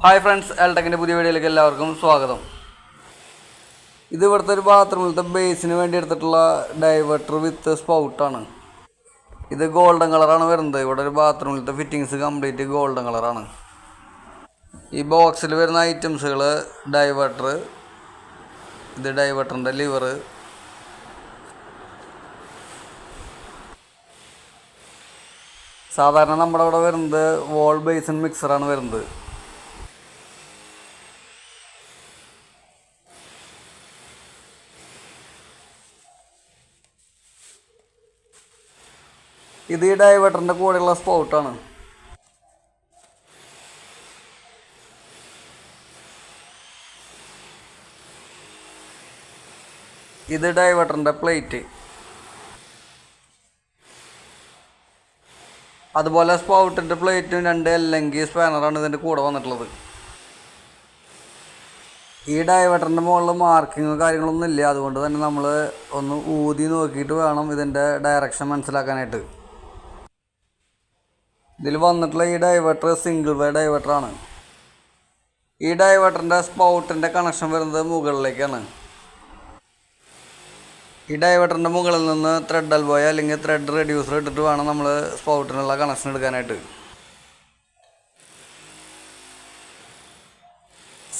Hi friends എൽടെക്കിന്റെ പുതിയ വീഡിയോയിലേക്ക് എല്ലാവർക്കും സ്വാഗതം. ഇത് ഇവിടുത്തെ ഒരു ബാത്റൂമിലത്തെ ബേസിന് വേണ്ടി എടുത്തിട്ടുള്ള ഡൈവേർട്ടർ വിത്ത് സ്പൗട്ടാണ് ഇത് ഗോൾഡൻ കളറാണ് വരുന്നത്. ഇവിടെ ഒരു ബാത്റൂമിലത്തെ ഫിറ്റിങ്സ് കംപ്ലീറ്റ് ഗോൾഡൻ കളറാണ്. ഈ ബോക്സിൽ വരുന്ന ഐറ്റംസുകൾ ഡൈവേർട്ടർ ഇത് ഡൈവേർട്ടറിന്റെ ലിവർ സാധാരണ നമ്മുടെ അവിടെ വരുന്നത് വോൾ ബേസിൻ മിക്സറാണ് വരുന്നത്. ഇത് ഈ ഡൈവേർട്ടറിന്റെ കൂടെയുള്ള സ്പോട്ടാണ് ഇത് ഡൈവേർട്ടറിന്റെ പ്ലേറ്റ് അതുപോലെ സ്പൗട്ടിന്റെ പ്ലേറ്റും രണ്ട് അല്ലെങ്കിൽ സ്പാനറാണ് ഇതിന്റെ കൂടെ വന്നിട്ടുള്ളത്. ഈ ഡൈവേർട്ടറിന്റെ മുകളിൽ മാർക്കിങ്ങോ കാര്യങ്ങളൊന്നും ഇല്ല. അതുകൊണ്ട് തന്നെ നമ്മൾ ഒന്ന് ഊതി നോക്കിയിട്ട് വേണം ഇതിന്റെ ഡയറക്ഷൻ മനസ്സിലാക്കാനായിട്ട്. ഇതിൽ വന്നിട്ടുള്ള ഈ ഡൈവേർട്ടർ സിംഗിൾ വേ ഡൈവേർട്ടറാണ് ഈ ഡൈവേർട്ടറിന്റെ സ്പൗട്ടിന്റെ കണക്ഷൻ വരുന്നത് മുകളിലേക്കാണ്. ഈ ഡൈവേർട്ടറിന്റെ മുകളിൽ നിന്ന് ത്രെഡ് അൽബോയ അല്ലെങ്കിൽ ത്രെഡ് റെഡ്യൂസർ ഇട്ടിട്ട് വേണം നമ്മൾ സ്പൗട്ടിനുള്ള കണക്ഷൻ എടുക്കാനായിട്ട്.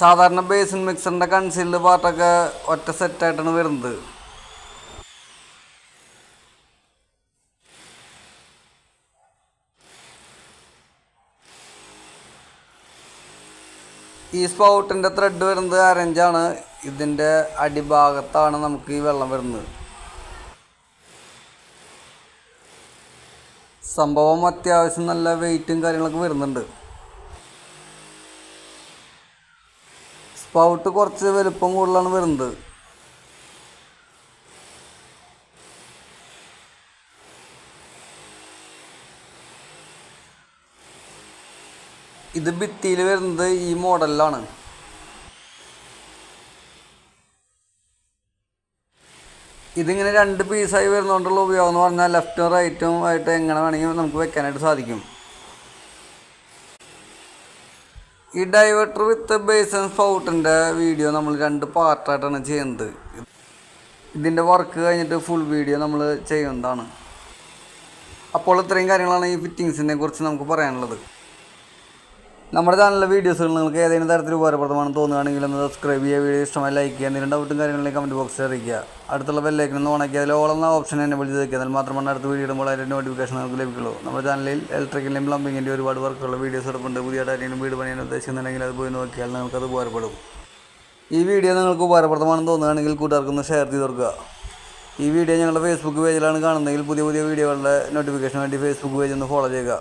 സാധാരണ ബേസിൻ മിക്സറിന്റെ കൺസീൽഡ് പാർട്ടൊക്കെ ഒറ്റ സെറ്റായിട്ടാണ് വരുന്നത്. ഈ സ്പൗട്ടിന്റെ ത്രെഡ് വരുന്നത് അരഞ്ചാണ് ഇതിന്റെ അടിഭാഗത്താണ് നമുക്ക് ഈ വെള്ളം വരുന്നത്. സംഭവം അത്യാവശ്യം നല്ല വെയിറ്റും കാര്യങ്ങളൊക്കെ വരുന്നുണ്ട്. സ്പൗട്ട് കുറച്ച് വലുപ്പം കൂടുതലാണ് വരുന്നത്. ഇത് ഭിത്തിയിൽ വരുന്നത് ഈ മോഡലിലാണ്. ഇതിങ്ങനെ രണ്ട് പീസായി വരുന്നതുകൊണ്ടുള്ള ഉപയോഗം എന്ന് പറഞ്ഞാൽ ലെഫ്റ്റും റൈറ്റും ആയിട്ട് എങ്ങനെ വേണമെങ്കിൽ നമുക്ക് വെക്കാനായിട്ട് സാധിക്കും. ഈ ഡൈവേർട്ടർ വിത്ത് ബേസൻ സ്പൗട്ടിന്റെ വീഡിയോ നമ്മൾ രണ്ട് പാർട്ടായിട്ടാണ് ചെയ്യുന്നത്. ഇതിന്റെ വർക്ക് കഴിഞ്ഞിട്ട് ഫുൾ വീഡിയോ നമ്മൾ ചെയ്യുന്നതാണ്. അപ്പോൾ ഇത്രയും കാര്യങ്ങളാണ് ഈ ഫിറ്റിങ്സിനെ കുറിച്ച് നമുക്ക് പറയാനുള്ളത്. നമ്മുടെ ചാനലിലെ വീഡിയോസുകൾ നിങ്ങൾക്ക് ഏതെങ്കിലും തരത്തിൽ ഉപകാരപ്രദമാണെന്ന് തോന്നുകയാണെങ്കിൽ ഒന്ന് സബ്സ്ക്രൈബ് ചെയ്യുക വീഡിയോ ഇഷ്ടമായി ലൈക്ക് ചെയ്യുക എന്തെങ്കിലും ഡൗട്ടും കാര്യങ്ങളിലേക്ക് കമന്റ് ബോക്സിൽ അറിയിക്കുക. അടുത്തുള്ള ബെല്ലേക്ക് ഒന്ന് ഓണാക്കി അതിൽ ഓളെന്ന ഓപ്ഷൻ എന്നെ വിളിച്ച് വയ്ക്കുക എന്നാൽ മാത്രമാണ് അടുത്ത വീഡിയോ ഇടുമ്പോൾ അതിന്റെ നോട്ടിഫിക്കേഷൻ നമുക്ക് ലഭിക്കുള്ളൂ. നമ്മുടെ ചാനലിൽ ഇലക്ട്രിക്കലിന്റെയും പ്ലംബിങ്ങിന്റെ ഒരുപാട് വർക്കുള്ള വീഡിയോസ് എടുപ്പുണ്ട്. പുതിയ ഡാറ്റയിലും വീട് പണിയാൻ ഉദ്ദേശിക്കുന്നുണ്ടെങ്കിൽ അത് പോയി നോക്കിയാൽ നിങ്ങൾക്കത് ഉപകാരപ്പെടും. ഈ വീഡിയോ നിങ്ങൾക്ക് ഉപകാരപ്രദമാണെന്ന് തോന്നുകയാണെങ്കിൽ കൂട്ടുകാർക്കൊന്ന് ഷെയർ ചെയ്ത് കൊടുക്കുക. ഈ വീഡിയോ ഞങ്ങളുടെ ഫേസ്ബുക്ക് പേജിലാണ് കാണുന്നതെങ്കിൽ പുതിയ പുതിയ വീഡിയോകളുടെ നോട്ടിഫിക്കേഷൻ വേണ്ടി ഫേസ്ബുക്ക് പേജ് ഒന്ന് ഫോളോ ചെയ്യുക.